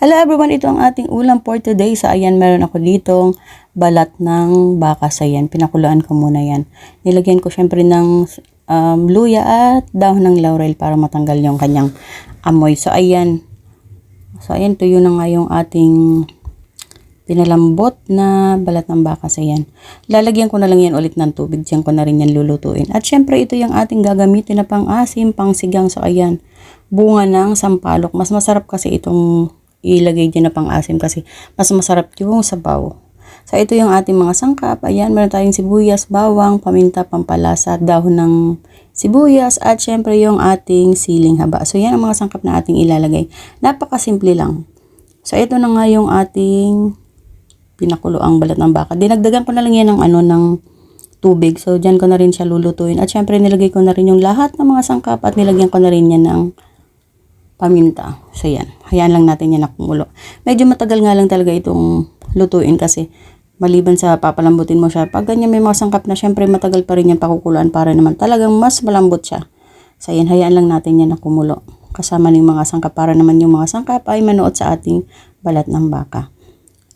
Hello everyone, ito ang ating ulam for today. So ayan, meron ako ditong balat ng baka. So ayan, pinakuluan ko muna yan. Nilagyan ko syempre ng um, luya at dahon ng laurel para matanggal yung kanyang amoy. So ayan, so ayan, tuyo na nga yung ating pinalambot na balat ng baka sa yan. Lalagyan ko na lang yan ulit ng tubig. Diyan ko na rin yan lulutuin. At syempre ito yung ating gagamitin na pang-asim, pang-sigang. So ayan, bunga ng sampalok. Mas masarap kasi itong ilagay dyan na pang-asim kasi mas masarap yung sabaw. So ito yung ating mga sangkap. Ayan, meron tayong sibuyas, bawang, paminta, pampalasa, dahon ng sibuyas at syempre yung ating siling haba. So yan ang mga sangkap na ating ilalagay. Napakasimple lang. So ito na nga yung ating pinakulo ang balat ng baka. Dinagdagan ko na lang yan ng ano ng tubig. So diyan ko na rin siya lulutuin. At syempre nilagay ko na rin yung lahat ng mga sangkap at nilagyan ko na rin yan ng paminta. So yan. Hayaan lang natin yan na kumulo. Medyo matagal nga lang talaga itong lutuin kasi maliban sa papalambutin mo siya. Pag ganyan may mga sangkap na syempre matagal pa rin yan pakukuluan para naman talagang mas malambot siya. So yan, hayaan lang natin yan na kumulo. Kasama ng mga sangkap para naman yung mga sangkap ay manuot sa ating balat ng baka.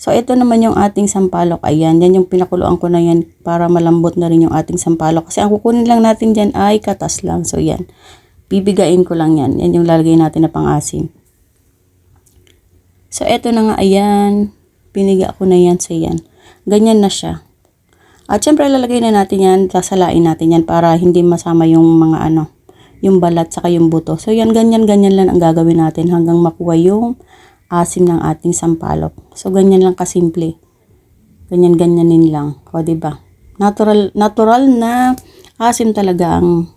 So, ito naman yung ating sampalok. Ayan, yan yung pinakuluan ko na yan para malambot na rin yung ating sampalok. Kasi ang kukunin lang natin dyan ay katas lang. So, yan. Bibigain ko lang yan. Yan yung lalagay natin na pang-asim. So, ito na nga, ayan. Piniga ko na yan sa yan. Ganyan na siya. At syempre, lalagay na natin yan, sasalain natin yan para hindi masama yung mga ano, yung balat saka yung buto. So, yan, ganyan-ganyan lang ang gagawin natin hanggang makuha yung asim ng ating sampalok. So, ganyan lang kasimple. Ganyan-ganyanin lang. O, ba diba? Natural, natural na asim talaga ang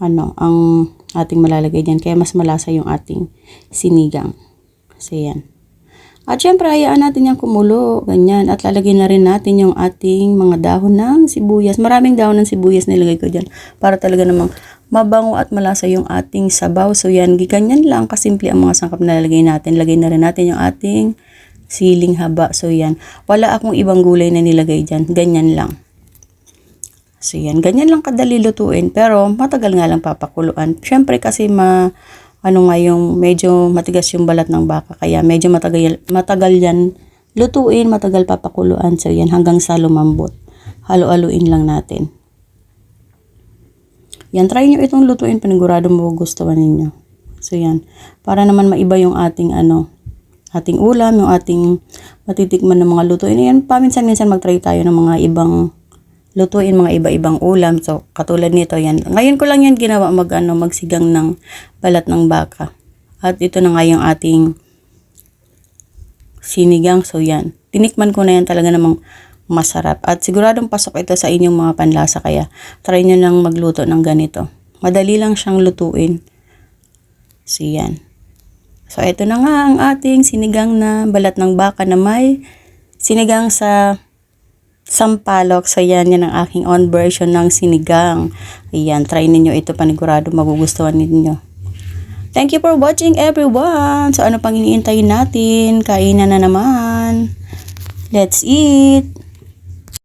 ano, ang ating malalagay diyan. Kaya mas malasa yung ating sinigang. Kasi yan. At syempre, hayaan natin yung kumulo. Ganyan. At lalagay na rin natin yung ating mga dahon ng sibuyas. Maraming dahon ng sibuyas nilagay ko dyan. Para talaga namang mabango at malasa yung ating sabaw. So yan, ganyan lang kasimple ang mga sangkap na lalagay natin. Lagay na rin natin yung ating siling haba. So yan, wala akong ibang gulay na nilagay dyan. Ganyan lang. So yan, ganyan lang kadali lutuin. Pero matagal nga lang papakuluan. Syempre kasi ma ano nga yung medyo matigas yung balat ng baka. Kaya medyo matagal, matagal yan lutuin, matagal papakuluan. So yan, hanggang sa lumambot. Halo-haluin lang natin. Yan, try nyo itong lutuin, panigurado magugustuhan ninyo. So yan, para naman maiba yung ating ano, ating ulam, yung ating matitikman ng mga lutuin. Yan, paminsan-minsan mag-try tayo ng mga ibang lutuin, mga iba-ibang ulam. So, katulad nito yan. Ngayon ko lang yan ginawa mag, ano, magsigang ng balat ng baka. At ito na nga yung ating sinigang. So, yan. Tinikman ko na yan talaga namang masarap. At siguradong pasok ito sa inyong mga panlasa kaya try nyo lang magluto ng ganito. Madali lang siyang lutuin. So yan. So ito na nga ang ating sinigang na balat ng baka na may sinigang sa sampalok. So yan, yan ang aking own version ng sinigang. Ayan, try ninyo ito panigurado magugustuhan ninyo. Thank you for watching everyone. So ano pang iniintayin natin? Kainan na naman. Let's eat!